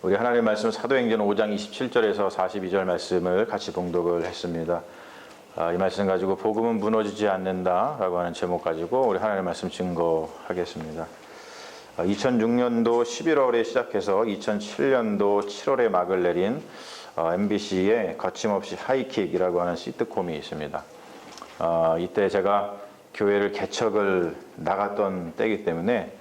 우리 하나님의 말씀 사도행전 5장 27절에서 42절 말씀을 같이 봉독을 했습니다. 아, 이 말씀 가지고 복음은 무너지지 않는다라고 하는 제목 가지고 우리 하나님의 말씀 증거하겠습니다. 2006년도 11월에 시작해서 2007년도 7월에 막을 내린 MBC의 거침없이 하이킥이라고 하는 시트콤이 있습니다. 어, 이때 제가 교회를 개척을 나갔던 때이기 때문에 어,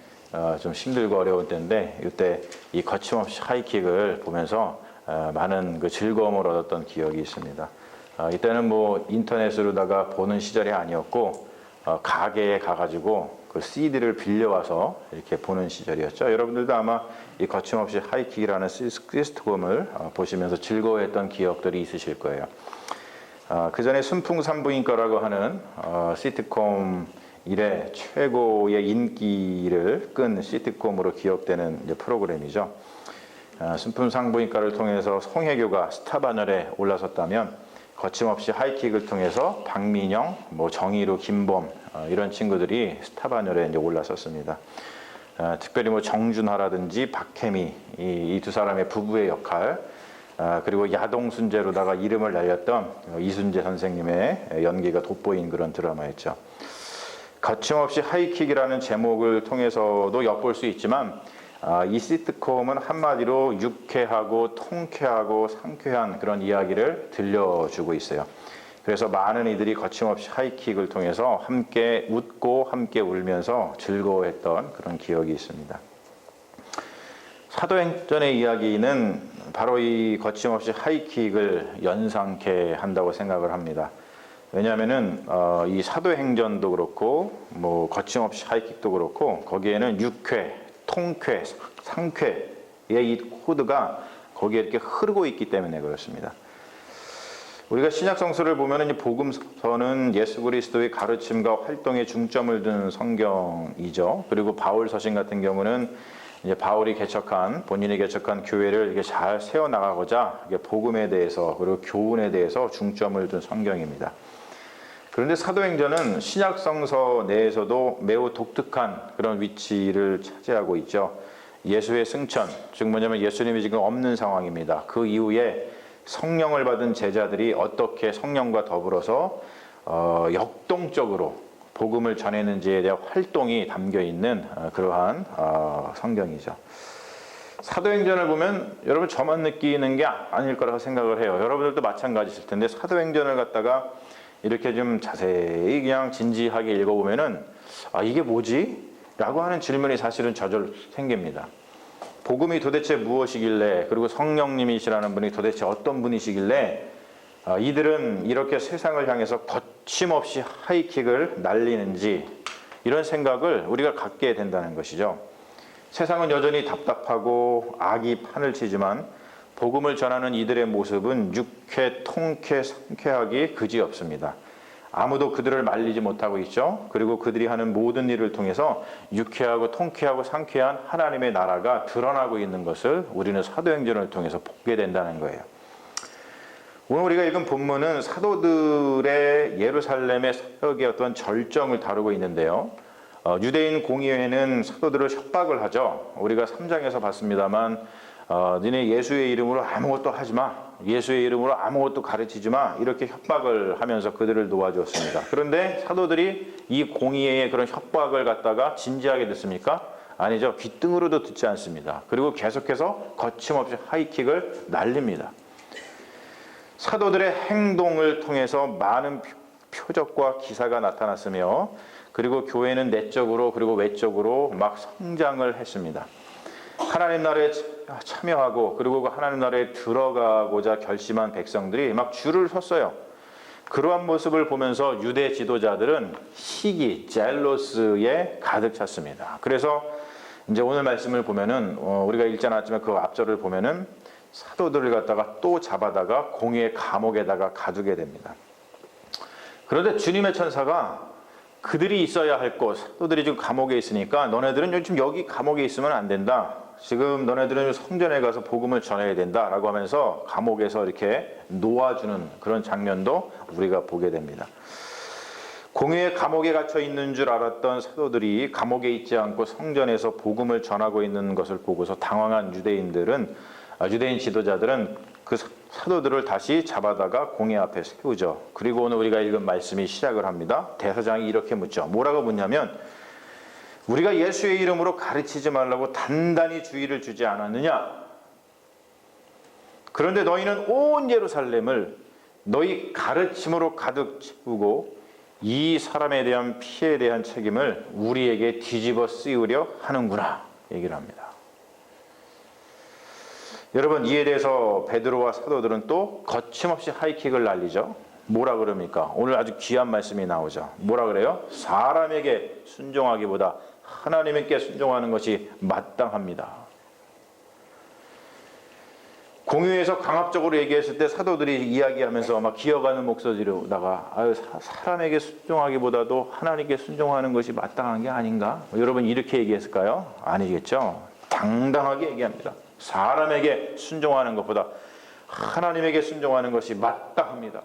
좀 힘들고 어려운 때인데 이때 이 거침없이 하이킥을 보면서 어, 많은 그 즐거움을 얻었던 기억이 있습니다. 어, 이때는 뭐 인터넷으로다가 보는 시절이 아니었고 어, 가게에 가가지고 그 CD를 빌려와서 이렇게 보는 시절이었죠. 여러분들도 아마 이 거침없이 하이킥이라는 시스트콤을 어, 보시면서 즐거워했던 기억들이 있으실 거예요. 어, 그 전에 순풍산부인과라고 하는 어, 시트콤 이래 최고의 인기를 끈 시트콤으로 기억되는 프로그램이죠. 어, 순풍산부인과를 통해서 송혜교가 스타 반열에 올라섰다면 거침없이 하이킥을 통해서 박민영, 뭐 정의로 김범 어, 이런 친구들이 스타 반열에 이제 올라섰습니다. 어, 특별히 뭐 정준하라든지 박혜미 이 두 사람의 부부의 역할 아, 그리고 야동순재로다가 이름을 날렸던 이순재 선생님의 연기가 돋보인 그런 드라마였죠. 거침없이 하이킥이라는 제목을 통해서도 엿볼 수 있지만 아, 이 시트콤은 한마디로 유쾌하고 통쾌하고 상쾌한 그런 이야기를 들려주고 있어요. 그래서 많은 이들이 거침없이 하이킥을 통해서 함께 웃고 함께 울면서 즐거워했던 그런 기억이 있습니다. 사도행전의 이야기는 바로 이 거침없이 하이킥을 연상케 한다고 생각을 합니다. 왜냐하면은 어, 이 사도행전도 그렇고 뭐 거침없이 하이킥도 그렇고 거기에는 유쾌, 통쾌, 상쾌의 이 코드가 거기에 이렇게 흐르고 있기 때문에 그렇습니다. 우리가 신약 성서를 보면은 복음서는 예수 그리스도의 가르침과 활동에 중점을 둔 성경이죠. 그리고 바울 서신 같은 경우는 이제 바울이 개척한 본인이 개척한 교회를 이게 잘 세워 나가고자 이게 복음에 대해서 그리고 교훈에 대해서 중점을 둔 성경입니다. 그런데 사도행전은 신약 성서 내에서도 매우 독특한 그런 위치를 차지하고 있죠. 예수의 승천, 즉 뭐냐면 예수님이 지금 없는 상황입니다. 그 이후에 성령을 받은 제자들이 어떻게 성령과 더불어서 어, 역동적으로 복음을 전했는지에 대한 활동이 담겨 있는 어, 그러한 어, 성경이죠. 사도행전을 보면 여러분 저만 느끼는 게 아닐 거라고 생각을 해요. 여러분들도 마찬가지실 텐데 사도행전을 갖다가 이렇게 좀 자세히 그냥 진지하게 읽어보면은 아 이게 뭐지? 라고 하는 질문이 사실은 저절 생깁니다. 복음이 도대체 무엇이길래 그리고 성령님이시라는 분이 도대체 어떤 분이시길래 어, 이들은 이렇게 세상을 향해서 거 침없이 하이킥을 날리는지 이런 생각을 우리가 갖게 된다는 것이죠. 세상은 여전히 답답하고 악이 판을 치지만 복음을 전하는 이들의 모습은 유쾌, 통쾌, 상쾌하기 그지없습니다. 아무도 그들을 말리지 못하고 있죠. 그리고 그들이 하는 모든 일을 통해서 유쾌하고 통쾌하고 상쾌한 하나님의 나라가 드러나고 있는 것을 우리는 사도행전을 통해서 보게 된다는 거예요. 오늘 우리가 읽은 본문은 사도들의 예루살렘의 사역의 어떤 절정을 다루고 있는데요. 어, 유대인 공의회는 사도들을 협박을 하죠. 우리가 3장에서 봤습니다만 어, 너네 예수의 이름으로 아무것도 하지 마. 예수의 이름으로 아무것도 가르치지 마. 이렇게 협박을 하면서 그들을 놓아주었습니다. 그런데 사도들이 이 공의회의 그런 협박을 갖다가 진지하게 듣습니까? 아니죠. 귀등으로도 듣지 않습니다. 그리고 계속해서 거침없이 하이킥을 날립니다. 사도들의 행동을 통해서 많은 표적과 기사가 나타났으며 그리고 교회는 내적으로 그리고 외적으로 막 성장을 했습니다. 하나님 나라에 참여하고 그리고 그 하나님 나라에 들어가고자 결심한 백성들이 막 줄을 섰어요. 그러한 모습을 보면서 유대 지도자들은 시기, 젤로스에 가득 찼습니다. 그래서 이제 오늘 말씀을 보면은 어, 우리가 읽지 않았지만 그 앞절을 보면은 사도들을 갖다가 또 잡아다가 공의 감옥에다가 가두게 됩니다. 그런데 주님의 천사가 그들이 있어야 할 곳, 사도들이 지금 감옥에 있으니까 너네들은 요즘 여기 감옥에 있으면 안 된다. 지금 너네들은 성전에 가서 복음을 전해야 된다라고 하면서 감옥에서 이렇게 놓아주는 그런 장면도 우리가 보게 됩니다. 공의의 감옥에 갇혀 있는 줄 알았던 사도들이 감옥에 있지 않고 성전에서 복음을 전하고 있는 것을 보고서 당황한 유대인들은 아, 유대인 지도자들은 그 사- 사도들을 다시 잡아다가 공회 앞에 세우죠. 그리고 오늘 우리가 읽은 말씀이 시작을 합니다. 대사장이 이렇게 묻죠. 뭐라고 묻냐면 우리가 예수의 이름으로 가르치지 말라고 단단히 주의를 주지 않았느냐? 그런데 너희는 온 예루살렘을 너희 가르침으로 가득 채우고 이 사람에 대한 피해에 대한 책임을 우리에게 뒤집어 씌우려 하는구나 얘기를 합니다. 여러분 이에 대해서 베드로와 사도들은 또 거침없이 하이킥을 날리죠. 뭐라 그럽니까? 오늘 아주 귀한 말씀이 나오죠. 뭐라 그래요? 사람에게 순종하기보다 하나님께 순종하는 것이 마땅합니다. 공유에서 강압적으로 얘기했을 때 사도들이 이야기하면서 막 기어가는 목소리로다가 아유 사- 사람에게 순종하기보다도 하나님께 순종하는 것이 마땅한 게 아닌가? 여러분 이렇게 얘기했을까요? 아니겠죠. 당당하게 얘기합니다. 사람에게 순종하는 것보다 하나님에게 순종하는 것이 마땅합니다.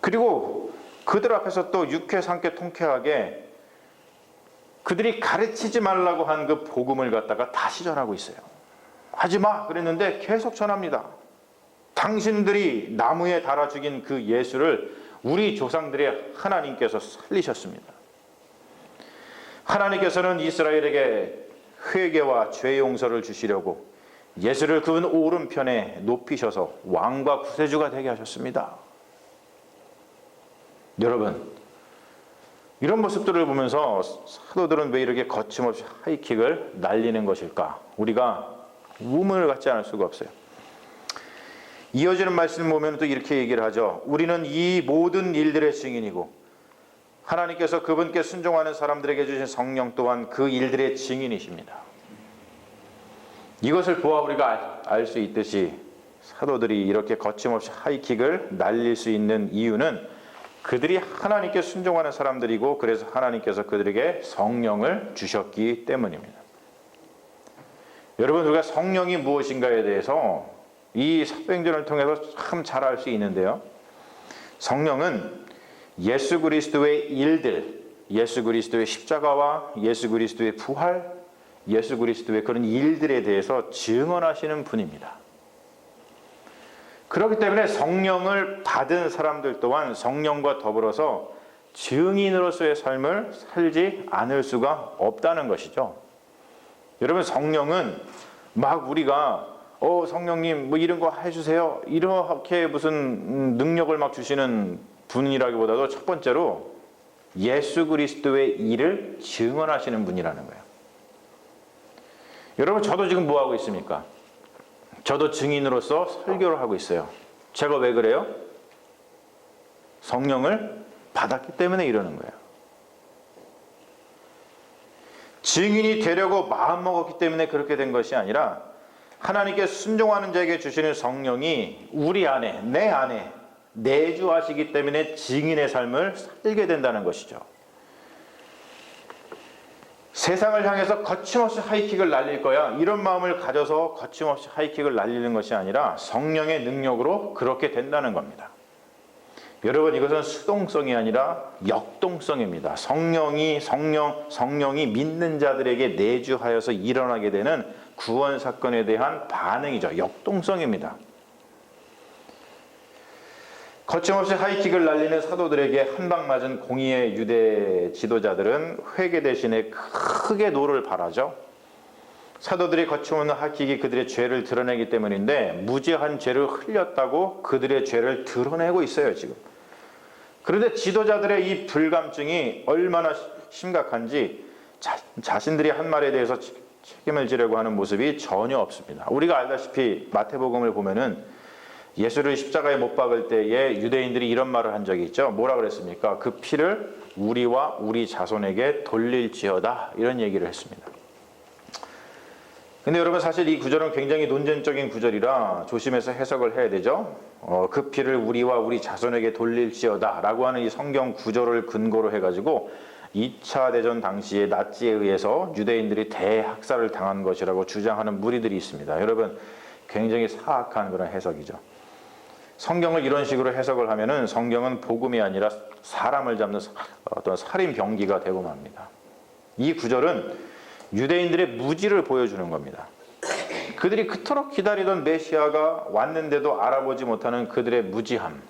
그리고 그들 앞에서 또 육회 삼회 통쾌하게 그들이 가르치지 말라고 한 그 복음을 갖다가 다시 전하고 있어요. 하지 마 그랬는데 계속 전합니다. 당신들이 나무에 달아 죽인 그 예수를 우리 조상들의 하나님께서 살리셨습니다. 하나님께서는 이스라엘에게 회개와 죄 용서를 주시려고 예수를 그분 오른편에 높이셔서 왕과 구세주가 되게 하셨습니다. 여러분, 이런 모습들을 보면서 사도들은 왜 이렇게 거침없이 하이킥을 날리는 것일까? 우리가 우문을 갖지 않을 수가 없어요. 이어지는 말씀을 보면 또 이렇게 얘기를 하죠. 우리는 이 모든 일들의 증인이고 하나님께서 그분께 순종하는 사람들에게 주신 성령 또한 그 일들의 증인이십니다. 이것을 보아 우리가 알 수 있듯이 사도들이 이렇게 거침없이 하이킥을 날릴 수 있는 이유는 그들이 하나님께 순종하는 사람들이고 그래서 하나님께서 그들에게 성령을 주셨기 때문입니다. 여러분 우리가 성령이 무엇인가에 대해서 이 사도행전을 통해서 참 잘 알 수 있는데요. 성령은 예수 그리스도의 일들, 예수 그리스도의 십자가와 예수 그리스도의 부활, 예수 그리스도의 그런 일들에 대해서 증언하시는 분입니다. 그렇기 때문에 성령을 받은 사람들 또한 성령과 더불어서 증인으로서의 삶을 살지 않을 수가 없다는 것이죠. 여러분 성령은 막 우리가 어 성령님 뭐 이런 거 해주세요 이렇게 무슨 음, 능력을 막 주시는 분이라기보다도 첫 번째로 예수 그리스도의 일을 증언하시는 분이라는 거예요. 여러분 저도 지금 뭐 하고 있습니까? 저도 증인으로서 설교를 하고 있어요. 제가 왜 그래요? 성령을 받았기 때문에 이러는 거예요. 증인이 되려고 마음먹었기 때문에 그렇게 된 것이 아니라 하나님께 순종하는 자에게 주시는 성령이 우리 안에 내 안에 내주하시기 때문에 증인의 삶을 살게 된다는 것이죠. 세상을 향해서 거침없이 하이킥을 날릴 거야. 이런 마음을 가져서 거침없이 하이킥을 날리는 것이 아니라 성령의 능력으로 그렇게 된다는 겁니다. 여러분 이것은 수동성이 아니라 역동성입니다. 성령이 성령 성령이 믿는 자들에게 내주하여서 일어나게 되는 구원 사건에 대한 반응이죠. 역동성입니다. 거침없이 하이킥을 날리는 사도들에게 한 방 맞은 공의의 유대 지도자들은 회개 대신에 크게 노를 바라죠. 사도들이 거침없는 하이킥이 그들의 죄를 드러내기 때문인데 무지한 죄를 흘렸다고 그들의 죄를 드러내고 있어요 지금. 그런데 지도자들의 이 불감증이 얼마나 심각한지 자, 자신들이 한 말에 대해서 책임을 지려고 하는 모습이 전혀 없습니다. 우리가 알다시피 마태복음을 보면은 예수를 십자가에 못 박을 때에 유대인들이 이런 말을 한 적이 있죠. 뭐라 그랬습니까? 그 피를 우리와 우리 자손에게 돌릴지어다 이런 얘기를 했습니다. 근데 여러분 사실 이 구절은 굉장히 논쟁적인 구절이라 조심해서 해석을 해야 되죠. 어, 그 피를 우리와 우리 자손에게 돌릴지어다라고 하는 이 성경 구절을 근거로 해가지고 2차 대전 당시에 나치에 의해서 유대인들이 대학살을 당한 것이라고 주장하는 무리들이 있습니다. 여러분 굉장히 사악한 그런 해석이죠. 성경을 이런 식으로 해석을 하면은 성경은 복음이 아니라 사람을 잡는 어떤 살인 병기가 되고 맙니다. 이 구절은 유대인들의 무지를 보여주는 겁니다. 그들이 그토록 기다리던 메시아가 왔는데도 알아보지 못하는 그들의 무지함.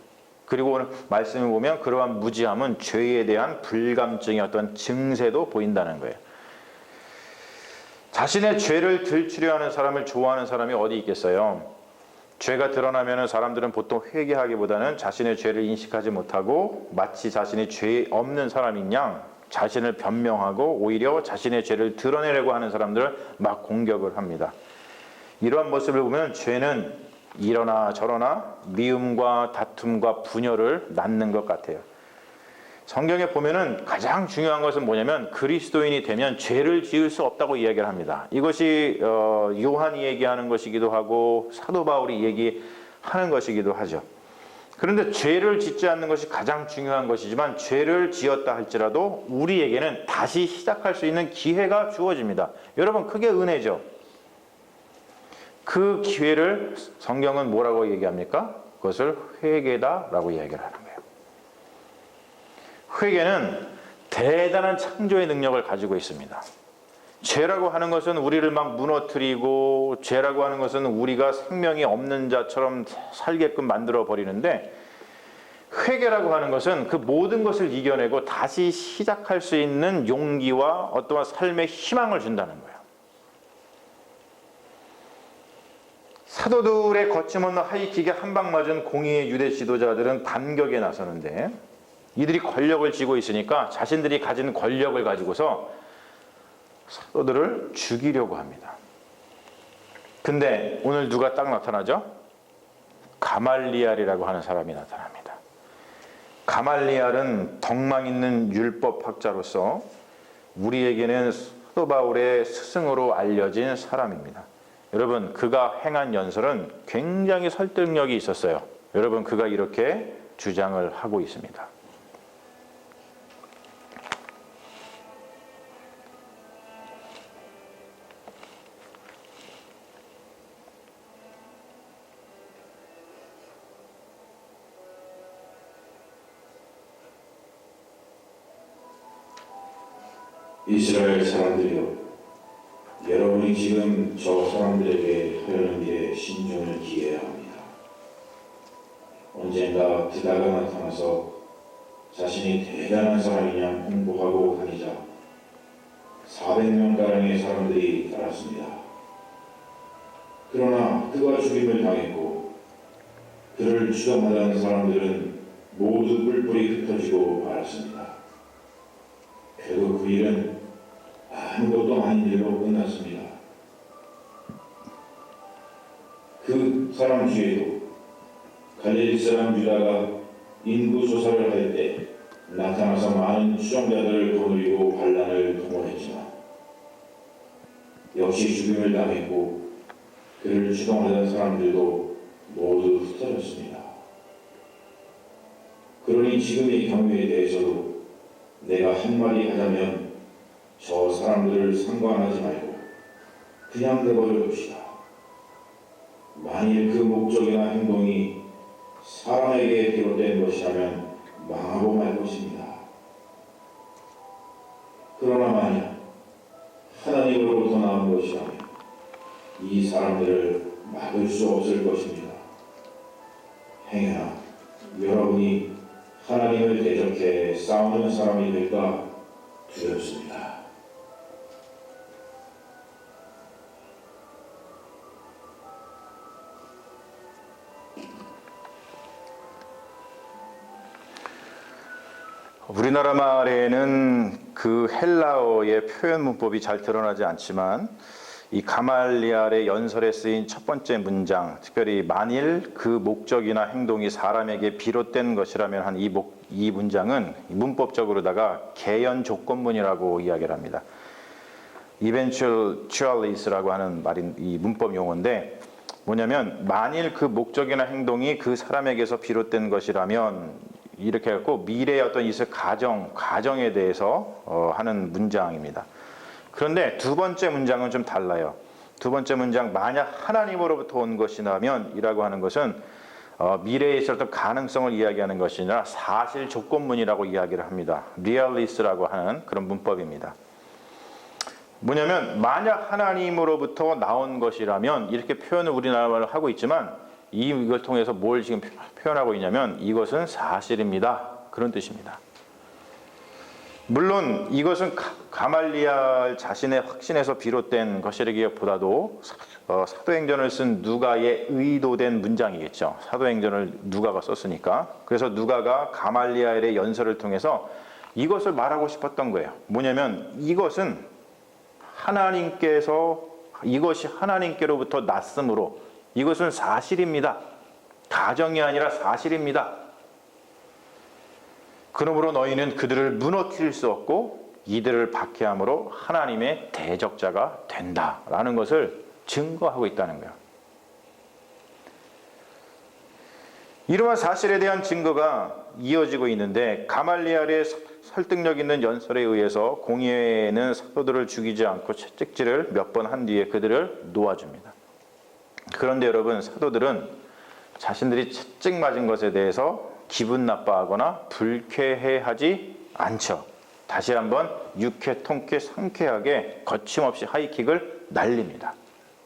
그리고 오늘 말씀을 보면 그러한 무지함은 죄에 대한 불감증의 어떤 증세도 보인다는 거예요. 자신의 죄를 들추려 하는 사람을 좋아하는 사람이 어디 있겠어요? 죄가 드러나면 사람들은 보통 회개하기보다는 자신의 죄를 인식하지 못하고 마치 자신이 죄 없는 사람인 양 자신을 변명하고 오히려 자신의 죄를 드러내려고 하는 사람들을 막 공격을 합니다. 이러한 모습을 보면 죄는 이러나 저러나 미움과 다툼과 분열을 낳는 것 같아요. 성경에 보면은 가장 중요한 것은 뭐냐면 그리스도인이 되면 죄를 지을 수 없다고 이야기를 합니다. 이것이 어, 요한이 얘기하는 것이기도 하고 사도 바울이 얘기하는 것이기도 하죠. 그런데 죄를 짓지 않는 것이 가장 중요한 것이지만 죄를 지었다 할지라도 우리에게는 다시 시작할 수 있는 기회가 주어집니다. 여러분 그게 은혜죠. 그 기회를 성경은 뭐라고 얘기합니까? 그것을 회개다라고 이야기를 거예요. 회개는 대단한 창조의 능력을 가지고 있습니다. 죄라고 하는 것은 우리를 막 무너뜨리고 죄라고 하는 것은 우리가 생명이 없는 자처럼 살게끔 만들어 버리는데 회개라고 하는 것은 그 모든 것을 이겨내고 다시 시작할 수 있는 용기와 어떠한 삶의 희망을 준다는 거예요. 사도들의 거침없는 하이킥에 한방 맞은 공의의 유대 지도자들은 반격에 나서는데 이들이 권력을 쥐고 있으니까 자신들이 가진 권력을 가지고서 사도들을 죽이려고 합니다. 근데 오늘 누가 딱 나타나죠? 가말리알이라고 하는 사람이 나타납니다. 가말리알은 덕망 있는 율법학자로서 우리에게는 사도 바울의 스승으로 알려진 사람입니다. 여러분 그가 행한 연설은 굉장히 설득력이 있었어요. 여러분 그가 이렇게 주장을 하고 있습니다. 이스라엘 사람들이여 여러분이 지금 저 사람들에게 하려는 일에 신중을 기해야 합니다. 언젠가 드다가 나타나서 자신이 대단한 사람이냐 홍보하고 다니자 400명가량의 사람들이 따랐습니다. 그러나 그가 죽임을 당했고 그를 추종하던 사람들은 모두 뿔뿔이 흩어지고 말았습니다. 결국 그 일은 아무것도 아닌 일로 끝났습니다. 그 사람 뒤에도 갈릴리 사람 유다가 인구 조사를 할 때 나타나서 많은 추종자들을 거느리고 반란을 동원했지만 역시 죽임을 당했고 그를 추동하던 사람들도 모두 흩어졌습니다. 그러니 지금의 경우에 대해서도 내가 한마디 하자면 저 사람들을 상관하지 말고 그냥 내버려 둡시다. 만일 그 목적이나 행동이 사람에게 비롯된 것이라면 망하고 말 것입니다. 그러나 만약 하나님으로부터 나온 것이라면 이 사람들을 막을 수 없을 것입니다. 행여나 여러분이 하나님을 대적해 싸우는 사람이 될까 두렵습니다. 우리나라 말에는 그 헬라어의 표현 문법이 잘 드러나지 않지만 이 가말리알의 연설에 쓰인 첫 번째 문장, 특별히 만일 그 목적이나 행동이 사람에게 비롯된 것이라면 한 이 이 문장은 문법적으로다가 개연 조건문이라고 이야기를 합니다. eventualis라고 하는 말인 이 문법 용어인데 뭐냐면 만일 그 목적이나 행동이 그 사람에게서 비롯된 것이라면 이렇게 해갖고 미래의 어떤 있을 가정, 가정에 대해서 어, 하는 문장입니다. 그런데 두 번째 문장은 좀 달라요. 두 번째 문장 만약 하나님으로부터 온 것이라면 이라고 하는 것은 어, 미래에 있을 어떤 가능성을 이야기하는 것이 아니라 사실 조건문이라고 이야기를 합니다. 리얼리스라고 하는 그런 문법입니다. 뭐냐면 만약 하나님으로부터 나온 것이라면 이렇게 표현을 우리나라 말로 하고 있지만 이- 이걸 통해서 뭘 지금 표- 표현하고 있냐면 이것은 사실입니다. 그런 뜻입니다. 물론 이것은 가- 가말리알 자신의 확신에서 비롯된 것이라기보다도 사- 어, 사도행전을 쓴 누가의 의도된 문장이겠죠. 사도행전을 누가가 썼으니까. 그래서 누가가 가말리알의 연설을 통해서 이것을 말하고 싶었던 거예요. 뭐냐면 이것은 하나님께서 이것이 하나님께로부터 났으므로 이것은 사실입니다. 가정이 아니라 사실입니다. 그러므로 너희는 그들을 무너뜨릴 수 없고 이들을 박해함으로 하나님의 대적자가 된다라는 것을 증거하고 있다는 거예요. 이러한 사실에 대한 증거가 이어지고 있는데 가말리알의 서- 설득력 있는 연설에 의해서 공의회는 사도들을 죽이지 않고 채찍질을 몇 번 한 뒤에 그들을 놓아줍니다. 그런데 여러분 사도들은 자신들이 채찍 맞은 것에 대해서 기분 나빠하거나 불쾌해하지 않죠. 다시 한번 육회, 통쾌, 상쾌하게 거침없이 하이킥을 날립니다.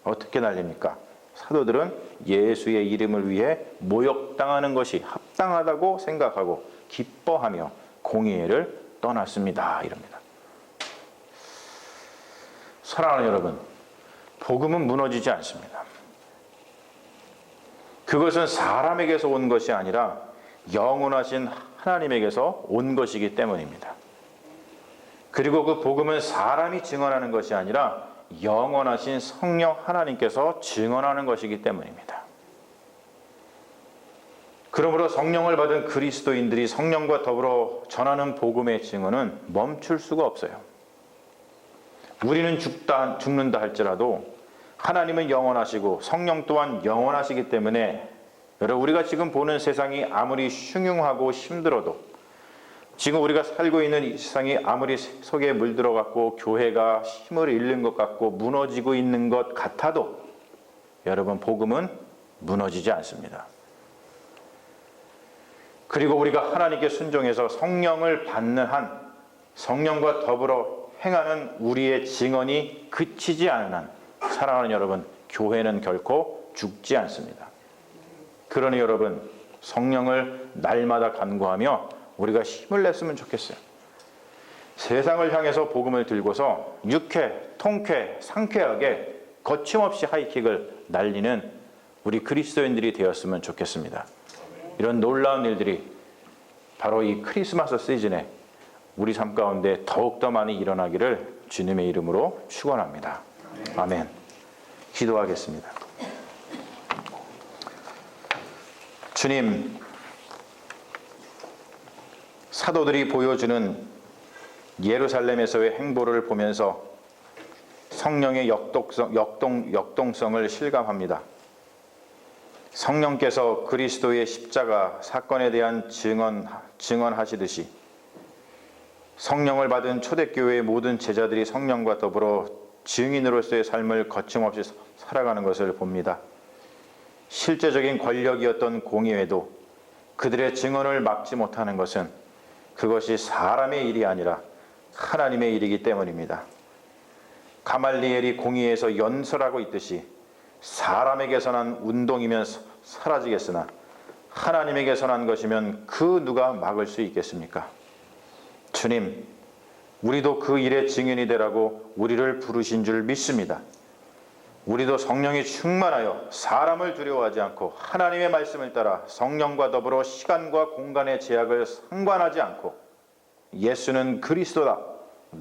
어떻게 날립니까? 사도들은 예수의 이름을 위해 모욕당하는 것이 합당하다고 생각하고 기뻐하며 공의회를 떠났습니다. 이럽니다. 사랑하는 여러분, 복음은 무너지지 않습니다. 그것은 사람에게서 온 것이 아니라 영원하신 하나님에게서 온 것이기 때문입니다. 그리고 그 복음은 사람이 증언하는 것이 아니라 영원하신 성령 하나님께서 증언하는 것이기 때문입니다. 그러므로 성령을 받은 그리스도인들이 성령과 더불어 전하는 복음의 증언은 멈출 수가 없어요. 우리는 죽다, 죽는다 할지라도 하나님은 영원하시고 성령 또한 영원하시기 때문에 여러분 우리가 지금 보는 세상이 아무리 흉흉하고 힘들어도 지금 우리가 살고 있는 이 세상이 아무리 속에 물들어 갖고 교회가 힘을 잃는 것 같고 무너지고 있는 것 같아도 여러분 복음은 무너지지 않습니다. 그리고 우리가 하나님께 순종해서 성령을 받는 한 성령과 더불어 행하는 우리의 증언이 그치지 않은 한 사랑하는 여러분 교회는 결코 죽지 않습니다. 그러니 여러분 성령을 날마다 간구하며 우리가 힘을 냈으면 좋겠어요. 세상을 향해서 복음을 들고서 유쾌, 통쾌, 상쾌하게 거침없이 하이킥을 날리는 우리 그리스도인들이 되었으면 좋겠습니다. 이런 놀라운 일들이 바로 이 크리스마스 시즌에 우리 삶 가운데 더욱더 많이 일어나기를 주님의 이름으로 축원합니다. 아멘. 기도하겠습니다. 주님, 사도들이 보여주는 예루살렘에서의 행보를 보면서 성령의 역독성, 역동, 역동성을 실감합니다. 성령께서 그리스도의 십자가 사건에 대한 증언, 증언하시듯이 성령을 받은 초대교회의 모든 제자들이 성령과 더불어 증인으로서의 삶을 거침없이 살아가는 것을 봅니다. 실제적인 권력이었던 공의회도 그들의 증언을 막지 못하는 것은 그것이 사람의 일이 아니라 하나님의 일이기 때문입니다. 가말리엘이 공의에서 연설하고 있듯이 사람에게서 난 운동이면 사라지겠으나 하나님에게서 난 것이면 그 누가 막을 수 있겠습니까? 주님, 우리도 그 일의 증인이 되라고 우리를 부르신 줄 믿습니다. 우리도 성령이 충만하여 사람을 두려워하지 않고 하나님의 말씀을 따라 성령과 더불어 시간과 공간의 제약을 상관하지 않고 예수는 그리스도다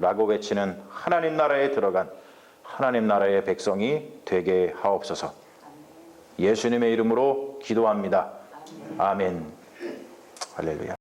라고 외치는 하나님 나라에 들어간 하나님 나라의 백성이 되게 하옵소서. 예수님의 이름으로 기도합니다. 아멘. 할렐루야.